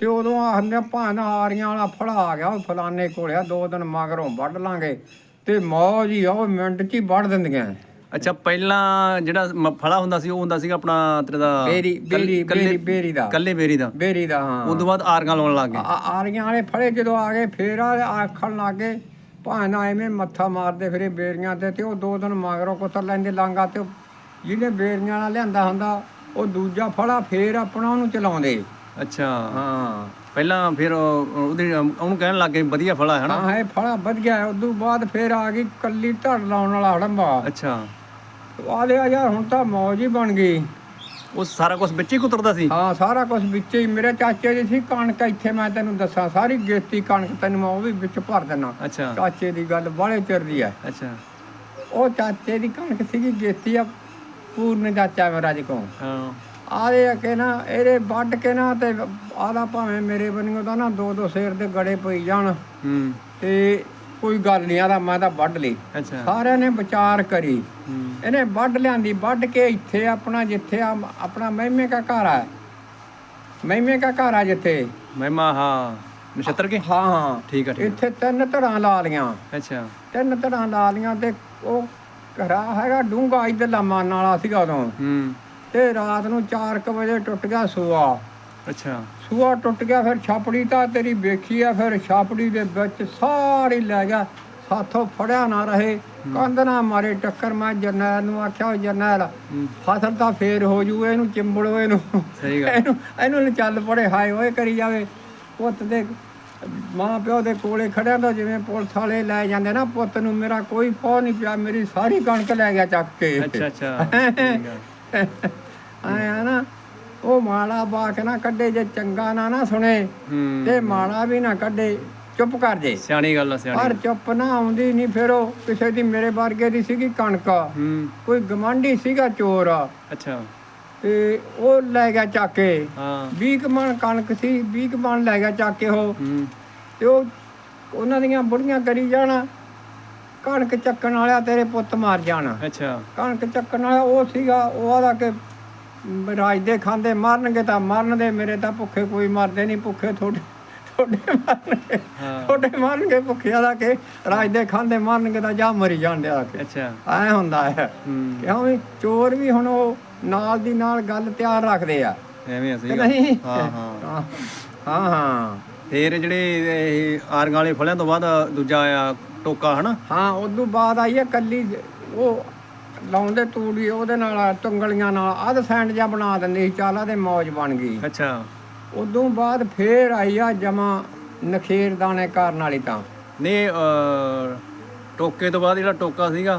ਤੇ ਉਦੋਂ ਆਖਦੇ ਭਾਂ ਆਰੀਆਂ ਵਾਲਾ ਫੜਾ ਆ ਗਿਆ ਉਹ ਫਲਾਣੇ ਕੋਲੇ ਆ ਦੋ ਦਿਨ ਮਗਰੋਂ ਵੱਢ ਲਾਂਗੇ। ਤੇ ਮੌਜ ਹੀ ਆ ਉਹ ਮਿੰਟ 'ਚ ਹੀ ਵੱਢ ਦਿੰਦੀਆਂ ਅੱਛਾ ਪਹਿਲਾਂ ਜਿਹੜਾ ਮ- ਫਲਾ ਹੁੰਦਾ ਸੀ ਉਹ ਹੁੰਦਾ ਸੀਗਾ ਆਪਣਾ ਤੇਰੇ ਦਾ ਬੇਰੀ ਬੇਰੀ ਕੱਲੇ- ਬੇਰੀ ਬੇਰੀ ਦਾ। ਕੱਲੇ ਬੇਰੀ ਦਾ। ਬੇਰੀ ਦਾ ਹਾਂ। ਤੋਂ ਬਾਅਦ ਆਰਗਾਂ ਲਾਉਣ ਲੱਗ ਗਏ। ਆ- ਆਰੀਆਂ ਵਾਲੇ ਫੜੇ ਜਦੋਂ ਆ ਗਏ ਫੇਰ ਆ ਆਖਣ ਲੱਗੇ ਭਾਂ ਨਾ ਐਵੇਂ ਮੱਥਾ ਮਾਰਦੇ ਫਿਰੇ ਬੇਰੀਆਂ ਤੇ ਤੇ ਉਹ ਦੋ ਦਿਨ ਮਗਰੋਂ ਕੁੱਤਰ ਲੈਂਦੇ ਲਾਂਗਾ ਤੇ ਉਹ ਜਿਹਨੇ ਬੇਰੀਆਂ ਵਾਲਾ ਲਿਆਂਦਾ ਹੁੰਦਾ ਉਹ ਦੂਜਾ ਫੜਾ ਫੇਰ ਆਪਣਾ ਉਹਨੂੰ ਚਲਾਉਂਦੇ। ਅੱਛਾ ਹਾਂ। ਪਹਿਲਾਂ ਫਿਰ ਉਹ- ਉਹਦੇ ਉਹਨੂੰ ਕਹਿਣ ਲੱਗ ਵਧੀਆ ਫਲਾ ਹੈ ਨਾ ਹਾਂ ਇਹ ਫੜਾ ਵਧ ਗਿਆ ਉਦੋਂ ਬਾਅਦ ਫੇਰ ਆ ਗਈ ਕੱਲੀ ਧੜ ਲਾਉਣ ਵਾਲਾ ਹੜੰਬਾ। ਅੱਛਾ। ਆ ਯਾਰ ਹੁਣ ਤਾਂ ਮੌਜ ਹੀ ਬਣ ਗਈ। ਉਹ ਸਾਰਾ ਕੁਝ ਵਿੱਚ ਹੀ ਕੁਤਰਦਾ ਸੀ? ਹਾਂ ਸਾਰਾ ਕੁਝ ਵਿੱਚ ਹੀ। ਮੇਰੇ ਚਾਚੇ ਦੀ ਸੀ ਕਣਕ ਇੱਥੇ ਮੈਂ ਤੈਨੂੰ ਦੱਸਾਂ ਸਾਰੀ ਗੇਤੀ ਕਣਕ ਤੈਨੂੰ ਮੈਂ ਉਹ ਵੀ ਵਿੱਚ ਭਰ ਦਿੰਨਾ। ਅੱਛਾ। ਚਾਚੇ ਦੀ ਗੱਲ ਬਾਹਲੇ ਚਿਰ ਦੀ ਹੈ। ਅੱਛਾ। ਉਹ ਚਾਚੇ ਦੀ ਕਣਕ ਸੀਗੀ ਗੇਤੀ ਆ ਪੂਰਨ ਚਾਚਾ ਮੇਰਾ ਜੀ ਕੋ ਹਾਂ। ਆਦੇ ਆ ਕਿ ਨਾ ਇਹਦੇ ਵੱਢ ਕੇ ਨਾ ਤੇ ਆਦਾ ਭਾਵੇਂ ਮੇਰੇ ਬੰਨਿਓ ਤਾਂ ਨਾ ਦੋ ਦੋ ਸੇਰ ਦੇ ਗੜੇ ਪਈ ਜਾਣ। ਹੂੰ। ਤੇ ਕੋਈ ਗੱਲ ਨਹੀਂ ਆਦਾ ਮੈਂ ਤਾਂ ਵੱਢ ਲਈ। ਅੱਛਾ। ਸਾਰਿਆਂ ਨੇ ਵਿਚਾਰ ਕਰੀ। ਇਹਨੇ ਵੱਢ ਲਿਆਂਦੀ ਵੱਢ ਕੇ ਇੱਥੇ ਆਪਣਾ ਜਿੱਥੇ ਆਪਣਾ ਮਹਿਮੇ ਦਾ ਘਰ ਆ। ਮਹਿਮੇ ਦਾ ਘਰ ਆ ਜਿੱਥੇ। ਮਹਿਮਾ ਹਾਂ। ਨਛੱਤਰ ਕੇ? ਹਾਂ। ਹਾਂ ਠੀਕ ਆ ਠੀਕ ਇੱਥੇ ਤਿੰਨ ਧੜਾਂ ਲਾ ਲੀਆਂ। ਅੱਛਾ। ਤਿੰਨ ਧੜਾਂ ਲਾ ਲੀਆਂ ਤੇ ਉਹ ਘਰਾ ਹੈਗਾ ਡੂੰਗਾ ਇੱਧਰਲਾ ਮਾਨ ਵਾਲਾ ਸੀਗਾ ਉਦੋਂ। ਹੂੰ। ਤੇ ਰਾਤ ਨੂੰ 4:00 ਵਜੇ ਟੁੱਟ ਗਿਆ ਸੂਆ। ਅੱਛਾ। ਸੂਆ ਟੁੱਟ ਗਿਆ ਫਿਰ ਛਾਪੜੀ ਤਾਂ ਤੇਰੀ ਵੇਖੀ ਆ ਫਿਰ ਛਾਪੜੀ ਦੇ ਵਿੱਚ ਸਾਰੀ ਲੈ ਗਿਆ। ਸਾਥੋਂ ਫੜਿਆ ਨਾ ਰਹੇ ਕੰਧ ਨਾ ਮਾਰੇ ਟੱਕਰ ਮੈਂ ਜਰਨੈਲ ਨੂੰ ਆਖਿਆ ਜਰਨੈਲ ਫਸਲ ਤਾਂ ਫੇਰ ਹੋ ਜੂ ਇਹਨੂੰ ਚਿੰਬੜੋ ਇਹਨੂੰ। ਸਹੀ ਗੱਲ। ਇਹਨੂੰ ਇਹਨੂੰ ਚੱਲ ਪੜੇ ਹਾਏ ਓਏ ਕਰੀ ਜਾਵੇ। ਪੁੱਤ ਦੇ ਮਾਂ ਪਿਓ ਦੇ ਕੋਲੇ ਖੜਿਆ ਤਾਂ ਜਿਵੇਂ ਪੁਲਿਸ ਵਾਲੇ ਲੈ ਜਾਂਦੇ ਨਾ ਪੁੱਤ ਨੂੰ ਮੇਰਾ ਕੋਈ ਫੋ ਨਹੀਂ ਪਿਆ ਮੇਰੀ ਸਾਰੀ ਕਣਕ ਲੈ ਗਿਆ ਚੱਕ ਕੇ। ਅੱਛਾ ਅੱਛਾ। ਆਇਆ ਨਾ ਉਹ ਮਾਲਾ ਬਾ ਕੇ ਨਾ ਕੱਢੇ ਜੇ ਚੰਗਾ ਨਾ ਨਾ ਸੁਣੇ ਤੇ ਮਾਲਾ ਵੀ ਨਾ ਕੱਢੇ ਚੁੱਪ ਕਰ ਜੇ। ਸਿਆਣੀ ਗੱਲ ਆ ਸਿਆਣੀ ਪਰ ਚੁੱਪ ਨਾ ਆਉਂਦੀ ਨਹੀਂ ਫਿਰ ਉਹ ਕਿਸੇ ਦੀ ਮੇਰੇ ਵਰਗੇ ਦੀ ਸੀਗੀ ਕਣਕ। ਕੋਈ ਗਮਾਂਡੀ ਸੀਗਾ ਚੋਰ। ਆ ਅੱਛਾ। ਤੇ ਉਹ ਲੈ ਗਿਆ ਚੱਕ। ਕੇ ਹਾਂ। 20 ਕੁ ਮਣ ਕਣਕ ਸੀ 20 ਕੁ ਮਣ ਲੈ ਗਿਆ ਚੱਕ ਕੇ ਉਹ ਤੇ ਉਹ ਉਹਨਾਂ ਦੀਆਂ ਬੁੜੀਆਂ ਕਰੀ ਜਾਣਾ। ਕਣਕ ਚੱਕਣ ਵਾਲਿਆ ਤੇਰੇ ਪੁੱਤ ਮਾਰ ਜਾਣਾ। ਅੱਛਾ। ਕਣਕ ਚੱਕਣ ਵਾਲਾ ਉਹ ਸੀਗਾ ਉਹ ਆਦਾ ਕਿ ਮ, ਰਾਜ ਦੇ ਖਾਂਦੇ ਮਰਨਗੇ ਤਾਂ ਮਰਨ ਦੇ ਮੇਰੇ ਤਾਂ ਭੁੱਖੇ ਕੋਈ ਮਰਦੇ ਨਹੀਂ ਭੁੱਖੇ ਤੁਹਾਡੇ ਤੁਹਾਡੇ ਮਰਨਗੇ। ਤੁਹਾਡੇ ਮਰਨਗੇ ਭੁੱਖੇ ਆਦਾ ਕਿ ਰਾਜ ਦੇ ਖਾਂਦੇ ਮਰਨਗੇ ਤਾਂ ਜਾ ਮਰੀ ਜਾਂਦੇ ਆ ਕੇ। ਅੱਛਾ। ਐ ਹੁੰਦਾ ਹੈ। ਕਿਉਂ ਵੀ ਚੋਰ ਵੀ ਹੁਣ ਉਹ ਨਾਲ ਦੀ ਨਾਲ ਗੱਲ ਤਿਆਰ ਰੱਖਦੇ ਆ। ਐਵੇਂ ਆ ਗੱਲ। ਨਹੀਂ? ਹਾਂ ਹਾਂ। ਹਾਂ ਫੇਰ ਜਿਹੜੇ ਇਹ ਆਰਗਾਂ ਵਾਲੇ ਫਲਿਆਂ ਤੋਂ ਬਾਅਦ ਦੂਜਾ ਆਇਆ ਟੋਕਾ ਹਨਾ? ਹਾਂ ਉਦੋਂ ਬਾਅਦ ਆਈ ਹੈ ਕੱਲੀ ਉਹ ਲਾਉਂਦੇ ਤੂੜੀ ਉਹਦੇ ਨਾਲ ਤੁੰਗਲੀਆਂ ਨਾਲ ਆਦ ਸੈਂਡ ਜਾਂ ਬਣਾ ਦਿੰਦੇ ਸੀ ਚਾਲਾ ਦੇ ਮੌਜ ਬਣ ਗਈ। ਅੱਛਾ। ਉਦੋਂ ਬਾਅਦ ਫੇਰ ਆਈ ਆ ਜਮਾ ਨਖੇਰ ਦਾਣੇ ਕਰਨ ਵਾਲੀ ਤਾਂ। ਨੇ ਅਹ, ਟੋਕੇ ਤੋਂ ਬਾਅਦ ਜਿਹੜਾ ਟੋਕਾ ਸੀਗਾ